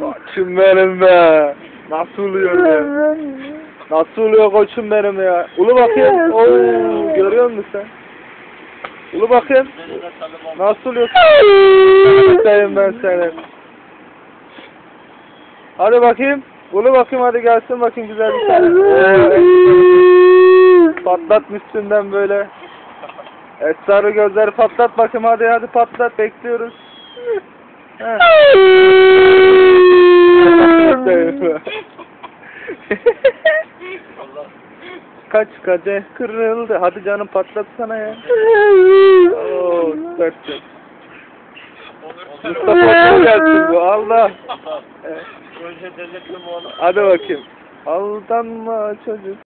Koçum benim be. Nasıl oluyor ya? Nasıl oluyor koçum benim ya? Ulu bakayım. Oo, görüyor musun sen? Ulu bakayım. Nasıl oluyor? Sayın ben seni. Hadi bakayım. Ulu bakayım hadi gelsin bakayım güzel bir tane. Evet. Patlat üstünden böyle. Esrarı gözleri patlat bakayım hadi hadi patlat bekliyoruz. Kaç kadeh kırıldı. Hadi canım patlatsana ya. Oo, süpersin. Mustafa gelsin bu. Allah. Evet. Hadi bakayım. Aldanma çocuk.